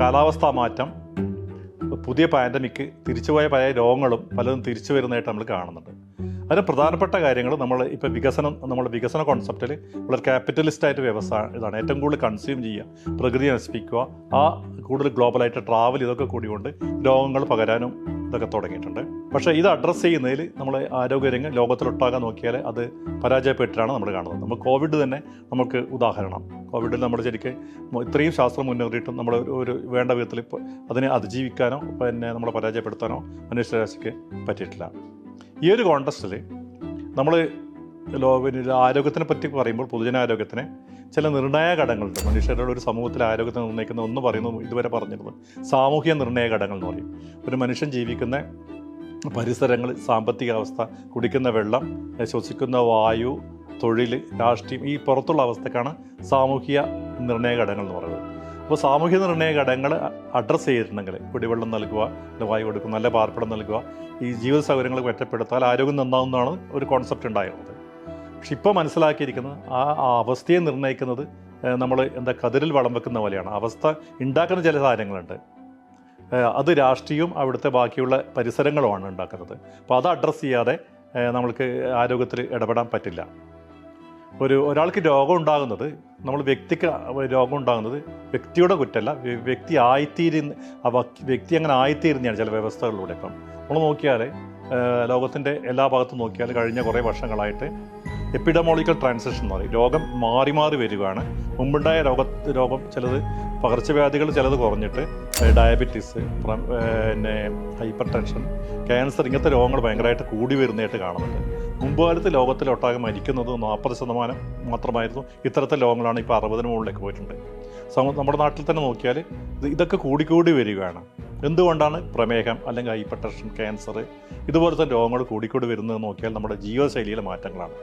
കാലാവസ്ഥാ മാറ്റം പുതിയ പാൻഡമിക് തിരിച്ചുപോയ പല രോഗങ്ങളും പലതും തിരിച്ചു വരുന്നതായിട്ട് നമ്മൾ കാണുന്നുണ്ട്. അതിന് പ്രധാനപ്പെട്ട കാര്യങ്ങൾ നമ്മൾ ഇപ്പോൾ വികസനം നമ്മുടെ വികസന കോൺസെപ്റ്റിൽ വളരെ ക്യാപിറ്റലിസ്റ്റ് ആയിട്ട് വ്യവസായം ഇതാണ് ഏറ്റവും കൂടുതൽ കൺസ്യൂം ചെയ്യുക പ്രകൃതിയെ നശിപ്പിക്കുക ആ കൂടുതൽ ഗ്ലോബലായിട്ട് ട്രാവൽ ഇതൊക്കെ കൂടിയുകൊണ്ട് രോഗങ്ങൾ പകരാനും ഇതൊക്കെ തുടങ്ങിയിട്ടുണ്ട്. പക്ഷേ ഇത് അഡ്രസ്സ് ചെയ്യുന്നതിൽ നമ്മൾ ആരോഗ്യരംഗം ലോകത്തിലൊട്ടാകെ നോക്കിയാൽ അത് പരാജയപ്പെട്ടിട്ടാണ് നമ്മൾ കാണുന്നത്. നമ്മൾ കോവിഡ് തന്നെ നമുക്ക് ഉദാഹരണം. കോവിഡിൽ നമ്മൾ ശരിക്കും ഇത്രയും ശാസ്ത്രം മുന്നേറിയിട്ടും നമ്മൾ ഒരു- വേണ്ട വിധത്തിൽ അതിനെ അതിജീവിക്കാനോ പിന്നെ നമ്മളെ പരാജയപ്പെടുത്താനോ മനുഷ്യരാശിക്ക് പറ്റിയിട്ടില്ല. ഈ ഒരു കോണ്ടസ്റ്റിൽ നമ്മൾ ലോ പിന്നെ ആരോഗ്യത്തിനെ പറ്റി പറയുമ്പോൾ പൊതുജനാരോഗ്യത്തിന് ചില നിർണായ ഘടകങ്ങളുണ്ട് മനുഷ്യരുടെ ഒരു സമൂഹത്തിൽ ആരോഗ്യത്തെ നിർണയിക്കുന്ന ഒന്ന് പറയുന്നു ഇതുവരെ പറഞ്ഞിരുന്നത് സാമൂഹിക നിർണയ ഘടകങ്ങൾ എന്ന് പറയും. ഒരു മനുഷ്യൻ ജീവിക്കുന്ന പരിസരങ്ങൾ സാമ്പത്തിക അവസ്ഥ കുടിക്കുന്ന വെള്ളം ശ്വസിക്കുന്ന വായു തൊഴിൽ രാഷ്ട്രീയം ഈ പുറത്തുള്ള അവസ്ഥക്കാണ് സാമൂഹിക നിർണയ ഘടകങ്ങൾ എന്ന് പറയുന്നത്. അപ്പോൾ സാമൂഹ്യ നിർണയ ഘടകങ്ങൾ അഡ്രസ്സ് ചെയ്തിട്ടുണ്ടെങ്കിൽ കുടിവെള്ളം നൽകുക വായു കൊടുക്കുക നല്ല പാർപ്പിടം നൽകുക ഈ ജീവിത സൗകര്യങ്ങൾ മെച്ചപ്പെടുത്താൽ ആരോഗ്യം നന്നാവുന്നതാണ് ഒരു കോൺസെപ്റ്റ് ഉണ്ടായിരുന്നത്. പക്ഷെ ഇപ്പോൾ മനസ്സിലാക്കിയിരിക്കുന്നത് ആ അവസ്ഥയെ നിർണയിക്കുന്നത് നമ്മൾ എന്താ കതിരിൽ വളം വെക്കുന്ന പോലെയാണ്. അവസ്ഥ ഉണ്ടാക്കുന്ന ചില സാധനങ്ങളുണ്ട്. അത് രാഷ്ട്രീയവും അവിടുത്തെ ബാക്കിയുള്ള പരിസരങ്ങളുമാണ് ഉണ്ടാക്കുന്നത്. അപ്പോൾ അത് അഡ്രസ്സ് ചെയ്യാതെ നമ്മൾക്ക് ആരോഗ്യത്തിൽ ഇടപെടാൻ പറ്റില്ല. ഒരു ഒരാൾക്ക് രോഗം ഉണ്ടാകുന്നത് നമ്മൾ വ്യക്തിക്ക് രോഗം ഉണ്ടാകുന്നത് വ്യക്തിയുടെ കുറ്റമല്ല വ്യക്തി ആയിത്തീരുന്ന ആ വ്യക്തി അങ്ങനെ ആയിത്തീരുന്നതാണ് ചില വ്യവസ്ഥകളിലൂടെ. ഇപ്പം നമ്മൾ നോക്കിയാൽ ലോകത്തിന്റെ എല്ലാ ഭാഗത്തും നോക്കിയാൽ കഴിഞ്ഞ കുറേ വർഷങ്ങളായിട്ട് എപ്പിഡമോളിക്കൽ ട്രാൻസിഷൻ എന്ന് പറയും. രോഗം മാറി മാറി വരികയാണ്. മുമ്പുണ്ടായ രോഗ രോഗം ചിലത് പകർച്ചവ്യാധികൾ ചിലത് കുറഞ്ഞിട്ട് ഡയബറ്റീസ് പിന്നെ ഹൈപ്പർ ടെൻഷൻ ക്യാൻസർ ഇങ്ങനത്തെ രോഗങ്ങൾ ഭയങ്കരമായിട്ട് കൂടി വരുന്നതായിട്ട് കാണുന്നുണ്ട്. മുമ്പ് കാലത്ത് ലോകത്തിലൊട്ടാകെ മരിക്കുന്നത് നാൽപ്പത് ശതമാനം മാത്രമായിരുന്നു. ഇത്തരത്തെ രോഗങ്ങളാണ് ഇപ്പോൾ അറുപതിന് മുകളിലേക്ക് പോയിട്ടുണ്ട്. നമ്മുടെ നാട്ടിൽ തന്നെ നോക്കിയാൽ ഇത് ഇതൊക്കെ കൂടിക്കൂടി വരികയാണ്. എന്തുകൊണ്ടാണ് പ്രമേഹം അല്ലെങ്കിൽ ഹൈപ്പർ ടെൻഷൻ ക്യാൻസർ ഇതുപോലത്തെ രോഗങ്ങൾ കൂടിക്കൂടി വരുന്നത് നോക്കിയാൽ നമ്മുടെ ജീവിതശൈലിയിലെ മാറ്റങ്ങളാണ്.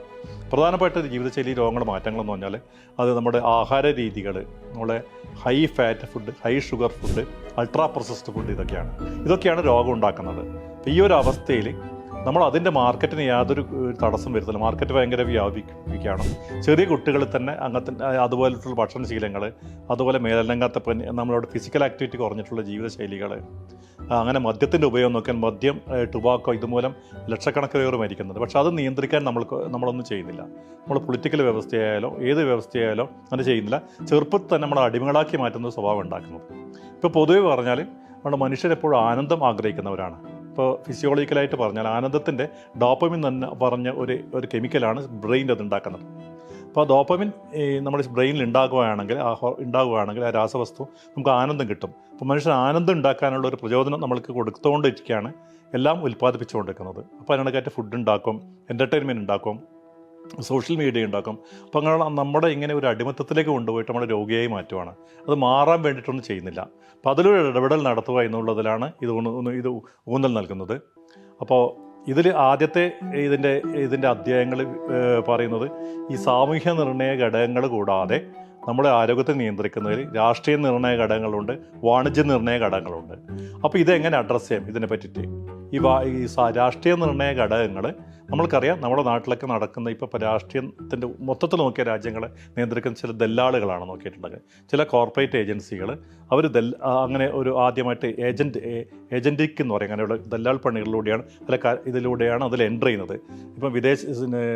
പ്രധാനപ്പെട്ട ജീവിതശൈലി രോഗങ്ങൾ മാറ്റങ്ങൾ എന്ന് പറഞ്ഞാൽ അത് നമ്മുടെ ആഹാര രീതികൾ നമ്മുടെ high fat food high sugar food ultra processed food ഇതൊക്കെയാണ്. ഇതൊക്കെയാണ് രോഗം ഉണ്ടാക്കുന്നത്. ഈ ഒരു അവസ്ഥയിൽ നമ്മൾ അതിന്റെ മാർക്കറ്റിന് യാതൊരു തടസ്സം വരുത്തില്ല. മാർക്കറ്റ് ഭയങ്കര വ്യാപിക്കുകയാണ് ചെറിയ കുട്ടികൾ തന്നെ അങ്ങനത്തെ അതുപോലെയുള്ള ഭക്ഷണശീലങ്ങൾ അതുപോലെ മേലനങ്ങാത്ത നമ്മളോട് ഫിസിക്കൽ ആക്ടിവിറ്റി കുറഞ്ഞിട്ടുള്ള ജീവിതശൈലികൾ അങ്ങനെ മദ്യത്തിന്റെ ഉപയോഗം നോക്കിയാൽ മദ്യം ടുബാക്കോ ഇതുമൂലം ലക്ഷക്കണക്കിന് പേർ മരിക്കുന്നത് പക്ഷേ അത് നിയന്ത്രിക്കാൻ നമ്മൾക്ക് നമ്മളൊന്നും ചെയ്യുന്നില്ല. നമ്മൾ പൊളിറ്റിക്കൽ വ്യവസ്ഥയായാലോ ഏത് വ്യവസ്ഥയായാലോ അത് ചെയ്യുന്നില്ല. ചെറുപ്പത്തിൽ തന്നെ നമ്മൾ അടിമകളാക്കി മാറ്റുന്ന സ്വഭാവം ഉണ്ടാക്കുന്നത്. ഇപ്പോൾ പൊതുവെ പറഞ്ഞാൽ നമ്മുടെ മനുഷ്യരെപ്പോഴും ആനന്ദം ആഗ്രഹിക്കുന്നവരാണ്. ഇപ്പോൾ ഫിസിയോളജിക്കലായിട്ട് പറഞ്ഞാൽ ആനന്ദത്തിന്റെ ഡോപ്പമിൻ തന്നെ പറഞ്ഞ ഒരു ഒരു കെമിക്കലാണ് ബ്രെയിനിന്റെ അത് ഉണ്ടാക്കുന്നത്. അപ്പോൾ ആ ഡോപ്പമിൻ നമ്മുടെ ബ്രെയിനിൽ ഉണ്ടാകുകയാണെങ്കിൽ ആ ഉണ്ടാകുകയാണെങ്കിൽ ആ രാസവസ്തു നമുക്ക് ആനന്ദം കിട്ടും. അപ്പോൾ മനുഷ്യൻ ആനന്ദം ഉണ്ടാക്കാനുള്ള ഒരു പ്രചോദനം നമ്മൾക്ക് കൊടുത്തുകൊണ്ടിരിക്കുകയാണ്. എല്ലാം ഉൽപ്പാദിപ്പിച്ചുകൊണ്ടിരിക്കുന്നത്. അപ്പോൾ അതിനിടയ്ക്കായിട്ട് ഫുഡ് ഉണ്ടാക്കും എന്റർടൈൻമെന്റ് ഉണ്ടാക്കും. സോഷ്യൽ മീഡിയ ഉണ്ടാക്കും. അപ്പോൾ അങ്ങനെ നമ്മുടെ ഇങ്ങനെ ഒരു അടിമത്തത്തിലേക്ക് കൊണ്ടുപോയിട്ട് നമ്മുടെ രോഗിയായി മാറ്റുവാണ്. അത് മാറാൻ വേണ്ടിയിട്ടൊന്നും ചെയ്യുന്നില്ല. അപ്പോൾ അതിലൊരു ഇടപെടൽ നടത്തുക എന്നുള്ളതിലാണ് ഇത് ഇത് ഊന്നൽ നൽകുന്നത്. അപ്പോൾ ഇതിൽ ആദ്യത്തെ ഇതിന്റെ ഇതിന്റെ അധ്യായങ്ങൾ പറയുന്നത് ഈ സാമൂഹ്യ നിർണയ ഘടകങ്ങൾ കൂടാതെ നമ്മുടെ ആരോഗ്യത്തെ നിയന്ത്രിക്കുന്നതിൽ രാഷ്ട്രീയ നിർണയ ഘടകങ്ങളുണ്ട് വാണിജ്യ നിർണയ ഘടകങ്ങളുണ്ട്. അപ്പോൾ ഇതെങ്ങനെ അഡ്രസ്സ് ചെയ്യാം ഇതിനെ പറ്റിയിട്ട്? ഈ രാഷ്ട്രീയ നിർണയ ഘടകങ്ങൾ നമ്മൾക്കറിയാം നമ്മുടെ നാട്ടിലൊക്കെ നടക്കുന്ന ഇപ്പോൾ രാഷ്ട്രീയത്തിന്റെ മൊത്തത്തിൽ നോക്കിയ രാജ്യങ്ങളെ നിയന്ത്രിക്കുന്ന ചില ദല്ലാളുകളാണ് നോക്കിയിട്ടുള്ളത്. ചില കോർപ്പറേറ്റ് ഏജൻസികൾ അവർ ദൽ അങ്ങനെ ഒരു ആദ്യമായിട്ട് ഏജന്റ് ഏജന്റിക്ക് എന്ന് പറയും. അങ്ങനെയുള്ള ദല്ലാൾ പണികളിലൂടെയാണ് അല്ല ഇതിലൂടെയാണ് അതിൽ എന്റർ ചെയ്യുന്നത്. ഇപ്പം വിദേശ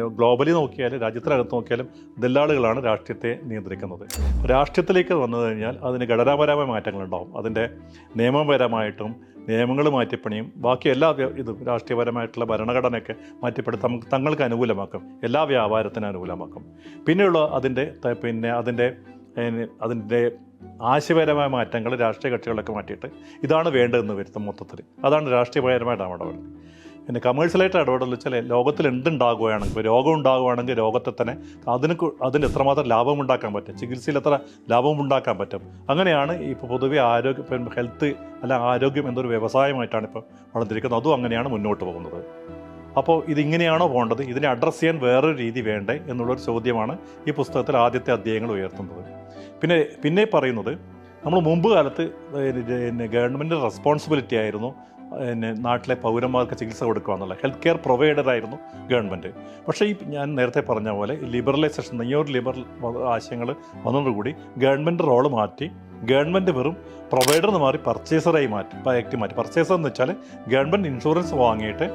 ഗ്ലോബലി നോക്കിയാലും രാജ്യത്തിനകത്ത് നോക്കിയാലും ദല്ലാളുകളാണ് രാഷ്ട്രീയത്തെ നിയന്ത്രിക്കുന്നത്. രാഷ്ട്രീയത്തിലേക്ക് വന്നു കഴിഞ്ഞാൽ അതിന് ഘടനാപരമായ മാറ്റങ്ങളുണ്ടാവും. അതിന്റെ നിയമപരമായിട്ടും നിയമങ്ങൾ മാറ്റിപ്പണിയും ബാക്കി എല്ലാ ഇതും രാഷ്ട്രീയപരമായിട്ടുള്ള ഭരണഘടനയൊക്കെ മാറ്റിപ്പെടുത്തി തങ്ങൾക്ക് അനുകൂലമാക്കും. എല്ലാ വ്യാപാരത്തിനും അനുകൂലമാക്കും. പിന്നെയുള്ള അതിന്റെ പിന്നെ അതിന്റെ അതിന്റെ ആശയപരമായ മാറ്റങ്ങൾ രാഷ്ട്രീയ കക്ഷികളൊക്കെ മാറ്റിയിട്ട് ഇതാണ് വേണ്ടതെന്ന് വരുത്തും മൊത്തത്തിൽ. അതാണ് രാഷ്ട്രീയപരമായിട്ട് ഇടപെടൽ പിന്നെ കമേഴ്ഷ്യലായിട്ട് ഇടപെടൽ വെച്ചാൽ ലോകത്തിൽ എന്തുണ്ടാകുകയാണെങ്കിൽ ഇപ്പോൾ രോഗം ഉണ്ടാകുകയാണെങ്കിൽ രോഗത്തെ തന്നെ അതിന് അതിന് എത്രമാത്രം ലാഭം ഉണ്ടാക്കാൻ പറ്റും? ചികിത്സയിൽ എത്ര ലാഭം ഉണ്ടാക്കാൻ പറ്റും? അങ്ങനെയാണ് ഇപ്പോൾ പൊതുവെ ആരോഗ്യ ഇപ്പം ഹെൽത്ത് അല്ല ആരോഗ്യം എന്നൊരു വ്യവസായമായിട്ടാണ് ഇപ്പോൾ വളർന്നിരിക്കുന്നത്. അതും അങ്ങനെയാണ് മുന്നോട്ട് പോകുന്നത്. അപ്പോൾ ഇതിങ്ങനെയാണോ പോകേണ്ടത്? ഇതിനെ അഡ്രസ്സ് ചെയ്യാൻ വേറൊരു രീതി വേണ്ടേ എന്നുള്ളൊരു ചോദ്യമാണ് ഈ പുസ്തകത്തിൽ ആദ്യത്തെ അധ്യായങ്ങൾ ഉയർത്തുന്നത്. പിന്നെ പിന്നെ പറയുന്നത് നമ്മൾ മുമ്പ് കാലത്ത് പിന്നെ ഗവൺമെന്റ് റെസ്പോൺസിബിലിറ്റി ആയിരുന്നു പിന്നെ നാട്ടിലെ പൗരന്മാർക്ക് ചികിത്സ കൊടുക്കുക എന്നുള്ള ഹെൽത്ത് കെയർ പ്രൊവൈഡറായിരുന്നു ഗവൺമെന്റ് പക്ഷേ ഈ ഞാൻ നേരത്തെ പറഞ്ഞ പോലെ ലിബറലൈസേഷൻ നെയ്യോർ ലിബറൽ ആശയങ്ങൾ വന്നതോടുകൂടി ഗവൺമെന്റ് റോൾ മാറ്റി ഗവൺമെന്റ് വെറും പ്രൊവൈഡർ മാറി പർച്ചേസറായി മാറ്റി ആക്ട് മാറ്റി. പർച്ചേസർ എന്ന് വെച്ചാൽ ഗവൺമെന്റ് ഇൻഷുറൻസ് വാങ്ങിയിട്ട്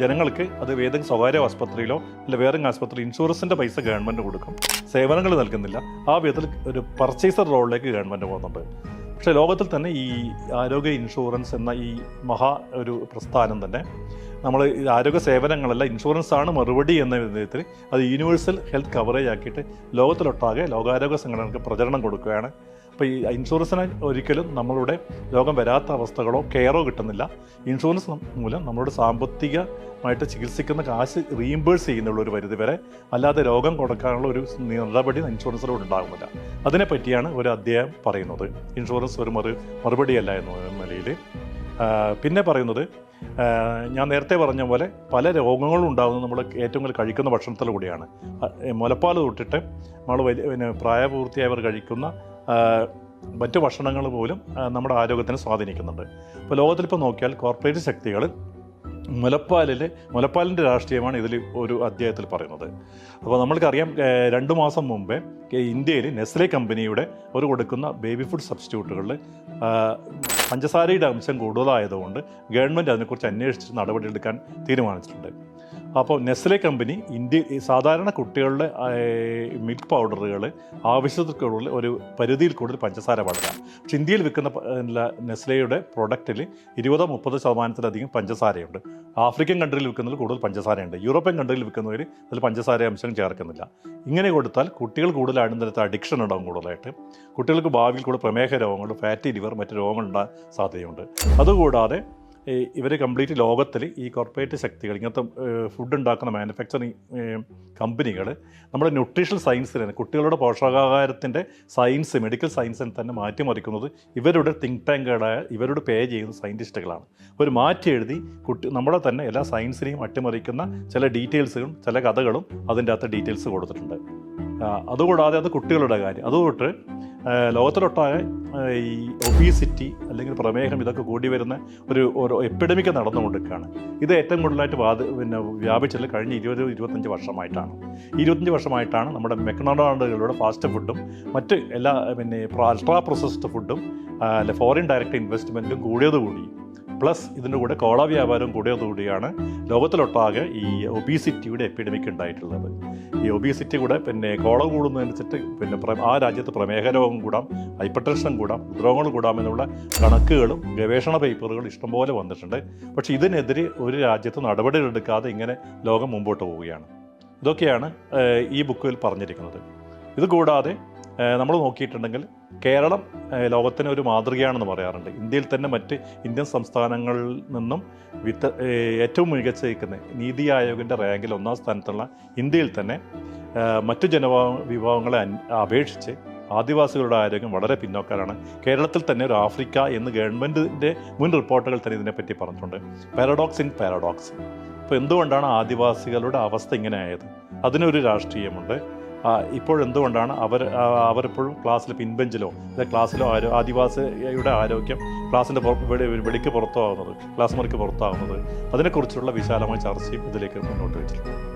ജനങ്ങൾക്ക് അത് ഏതെങ്കിലും സ്വകാര്യ ആസ്പത്രിയിലോ അല്ലെങ്കിൽ വേറെ ആസ്പത്രി ഇൻഷുറൻസിന്റെ പൈസ ഗവൺമെന്റ് കൊടുക്കും. സേവനങ്ങൾ നൽകുന്നില്ല. ആ വിധത്തിൽ ഒരു പർച്ചേസർ റോളിലേക്ക് ഗവൺമെന്റ് പോകുന്നുണ്ട്. പക്ഷേ ലോകത്തിൽ തന്നെ ഈ ആരോഗ്യ ഇൻഷുറൻസ് എന്ന ഈ മഹാ ഒരു പ്രസ്ഥാനം തന്നെ നമ്മൾ ആരോഗ്യ സേവനങ്ങളല്ല ഇൻഷുറൻസ് ആണ് മറുപടി എന്ന വിധത്തിൽ അത് യൂണിവേഴ്സൽ ഹെൽത്ത് കവറേജ് ആക്കിയിട്ട് ലോകത്തിലൊട്ടാകെ ലോകാരോഗ്യ സംഘടനകൾക്ക് പ്രചരണം കൊടുക്കുകയാണ്. അപ്പോൾ ഈ ഇൻഷുറൻസിന് ഒരിക്കലും നമ്മളുടെ രോഗം വരാത്ത അവസ്ഥകളോ കെയറോ കിട്ടുന്നില്ല. ഇൻഷുറൻസ് മൂലം നമ്മളുടെ സാമ്പത്തികമായിട്ട് ചികിത്സിക്കുന്ന കാശ് റീഇംബേഴ്സ് ചെയ്യുന്നുള്ള ഒരു പരിധി വരെ അല്ലാതെ രോഗം കൊടുക്കാനുള്ള ഒരു നടപടി ഇൻഷുറൻസിലൂടെ ഉണ്ടാകുന്നില്ല. അതിനെപ്പറ്റിയാണ് ഒരു അധ്യായം പറയുന്നത്. ഇൻഷുറൻസ് ഒരു മറു മറുപടിയല്ല എന്ന നിലയിൽ. പിന്നെ പറയുന്നത് ഞാൻ നേരത്തെ പറഞ്ഞ പോലെ പല രോഗങ്ങളും ഉണ്ടാകുന്നത് നമ്മൾ ഏറ്റവും കൂടുതൽ കഴിക്കുന്ന ഭക്ഷണത്തിലൂടെയാണ്. കൂടിയാണ് മുലപ്പാൽ തൊട്ടിട്ട് നമ്മൾ വലിയ പിന്നെ പ്രായപൂർത്തിയായവർ കഴിക്കുന്ന മറ്റു ഭക്ഷണങ്ങൾ പോലും നമ്മുടെ ആരോഗ്യത്തിനെ സ്വാധീനിക്കുന്നുണ്ട്. ഇപ്പോൾ ലോകത്തിലിപ്പോൾ നോക്കിയാൽ കോർപ്പറേറ്റ് ശക്തികൾ മുലപ്പാലിൽ മുലപ്പാലിന്റെ രാഷ്ട്രീയമാണ് ഇതിൽ ഒരു അധ്യായത്തിൽ പറയുന്നത്. അപ്പോൾ നമ്മൾക്കറിയാം രണ്ട് മാസം മുമ്പേ ഇന്ത്യയിൽ നെസ്ലെ കമ്പനിയുടെ ഒരു കൊടുക്കുന്ന ബേബി ഫുഡ് സബ്സ്റ്റിറ്റ്യൂട്ടുകളിൽ പഞ്ചസാരയുടെ അംശം കൂടുതലായതുകൊണ്ട് ഗവൺമെന്റ് അതിനെക്കുറിച്ച് അന്വേഷിച്ച് നടപടിയെടുക്കാൻ തീരുമാനിച്ചിട്ടുണ്ട്. അപ്പോൾ നെസ്ലെ കമ്പനി ഇന്ത്യ സാധാരണ കുട്ടികളുടെ മിൽക്ക് പൗഡറുകൾ ആവശ്യത്തിൽ ഒരു പരിധിയിൽ കൂടുതൽ പഞ്ചസാര പാടില്ല പക്ഷെ ഇന്ത്യയിൽ വിൽക്കുന്ന നെസ്ലെയുടെ പ്രൊഡക്റ്റിൽ ഇരുപതോ മുപ്പതോ ശതമാനത്തിലധികം പഞ്ചസാരയുണ്ട്. ആഫ്രിക്കൻ കൺട്രിയിൽ വിൽക്കുന്നതിൽ കൂടുതൽ പഞ്ചസാരയുണ്ട്. യൂറോപ്യൻ കൺട്രിയിൽ വിൽക്കുന്നവർ അതിൽ പഞ്ചസാര അംശം ചേർക്കുന്നില്ല. ഇങ്ങനെ കൊടുത്താൽ കുട്ടികൾ കൂടുതലാണ് നേരത്തെ അഡിക്ഷൻ ഉണ്ടാകും കൂടുതലായിട്ട്. കുട്ടികൾക്ക് ഭാവിയിൽ കൂടുതൽ പ്രമേഹ രോഗങ്ങൾ ഫാറ്റി ലിവർ മറ്റ് രോഗങ്ങൾ ഉണ്ടാകാൻ സാധ്യതയുണ്ട്. അതുകൂടാതെ ഇവർ കംപ്ലീറ്റ് ലോകത്തിൽ ഈ കോർപ്പറേറ്റ് ശക്തികൾ ഇങ്ങനത്തെ ഫുഡ് ഉണ്ടാക്കുന്ന മാനുഫാക്ചറിങ് കമ്പനികൾ നമ്മുടെ ന്യൂട്രീഷണൽ സയൻസിൽ തന്നെ കുട്ടികളുടെ പോഷകാഹാരത്തിന്റെ സയൻസ് മെഡിക്കൽ സയൻസിൽ തന്നെ മാറ്റിമറിക്കുന്നത് ഇവരുടെ തിങ്ക് ടാങ്കുകളായ ഇവരോട് പേ ചെയ്യുന്ന സയന്റിസ്റ്റുകളാണ് ഒരു മാറ്റി എഴുതി കുട്ടി നമ്മളെ തന്നെ എല്ലാ സയൻസിനെയും അട്ടിമറിക്കുന്ന ചില ഡീറ്റെയിൽസുകളും ചില കഥകളും അതിന്റെ അകത്ത് ഡീറ്റെയിൽസ് കൊടുത്തിട്ടുണ്ട്. അതുകൂടാതെ അത് കുട്ടികളുടെ കാര്യം. അതുകൊണ്ട് ലോകത്തിലൊട്ടാകെ ഈ ഒബീസിറ്റി അല്ലെങ്കിൽ പ്രമേഹം ഇതൊക്കെ കൂടി വരുന്ന ഒരു ഒരു എപ്പിഡമിക് നടന്നുകൊണ്ടിരിക്കുകയാണ്. ഇത് ഏറ്റവും കൂടുതലായിട്ട് വാദ പിന്നെ വ്യാപിച്ചത് കഴിഞ്ഞ ഇരുപത് ഇരുപത്തഞ്ച് വർഷമായിട്ടാണ്. ഇരുപത്തഞ്ച് വർഷമായിട്ടാണ് നമ്മുടെ മെക്ഡൊണാൾഡുകളുടെ ഫാസ്റ്റ് ഫുഡും മറ്റ് എല്ലാ പിന്നെ അൾട്രാ പ്രോസസ്ഡ് ഫുഡും അല്ലെ ഫോറിൻ ഡയറക്റ്റ് ഇൻവെസ്റ്റ്മെന്റും കൂടിയതുകൂടി. പ്ലസ് ഇതിന്റെ കൂടെ കോള വ്യാപാരം കൂടിയതോടുകൂടിയാണ് ലോകത്തിലൊട്ടാകെ ഈ ഒബീസിറ്റിയുടെ എപ്പിഡമിക് ഉണ്ടായിട്ടുള്ളത്. ഈ ഒബീസിറ്റി കൂടെ പിന്നെ കോള കൂടുന്നതനുസരിച്ച് പിന്നെ ആ രാജ്യത്ത് പ്രമേഹ രോഗം കൂടാം ഹൈപ്പർ ടെൻഷൻ കൂടാം ഹൃദ്രോഗങ്ങൾ കൂടാം എന്നുള്ള കണക്കുകളും ഗവേഷണ പേപ്പറുകളും ഇഷ്ടംപോലെ വന്നിട്ടുണ്ട്. പക്ഷേ ഇതിനെതിരെ ഒരു രാജ്യത്ത് നടപടികളെടുക്കാതെ ഇങ്ങനെ ലോകം മുമ്പോട്ട് പോവുകയാണ്. ഇതൊക്കെയാണ് ഈ ബുക്കിൽ പറഞ്ഞിരിക്കുന്നത്. ഇത് കൂടാതെ നമ്മൾ നോക്കിയിട്ടുണ്ടെങ്കിൽ കേരളം ലോകത്തിന് ഒരു മാതൃകയാണെന്ന് പറയാറുണ്ട്. ഇന്ത്യയിൽ തന്നെ മറ്റ് ഇന്ത്യൻ സംസ്ഥാനങ്ങളിൽ നിന്നും വിത്ത് ഏറ്റവും മികച്ച നിൽക്കുന്ന നീതി ആയോഗിന്റെ റാങ്കിൽ ഒന്നാം സ്ഥാനത്തുള്ള ഇന്ത്യയിൽ തന്നെ മറ്റു ജനവിഭാ വിഭാഗങ്ങളെ അപേക്ഷിച്ച് ആദിവാസികളുടെ ആരോഗ്യം വളരെ പിന്നോക്കാരാണ് കേരളത്തിൽ തന്നെ ഒരു ആഫ്രിക്ക എന്ന് ഗവൺമെന്റിന്റെ മുൻ റിപ്പോർട്ടുകൾ തന്നെ ഇതിനെപ്പറ്റി പറഞ്ഞിട്ടുണ്ട്. പാരഡോക്സ് ഇൻ പാരഡോക്സ് അപ്പോൾ എന്തുകൊണ്ടാണ് ആദിവാസികളുടെ അവസ്ഥ ഇങ്ങനെ ആയത്? അതിനൊരു രാഷ്ട്രീയമുണ്ട്. ഇപ്പോഴെന്തുകൊണ്ടാണ് അവർ അവരിപ്പോഴും ക്ലാസ്സിൽ പിൻബെഞ്ചിലോ അല്ലെ ക്ലാസ്സിലോ ആരോ ആദിവാസിയുടെ ആരോഗ്യം ക്ലാസ്സിന്റെ വെളിക്ക് പുറത്താവുന്നത് ക്ലാസ് മുറിക്ക് പുറത്താവുന്നത് അതിനെക്കുറിച്ചുള്ള വിശാലമായ ചർച്ചയും ഇതിലേക്ക് മുന്നോട്ട് വെച്ചിട്ടുണ്ട്.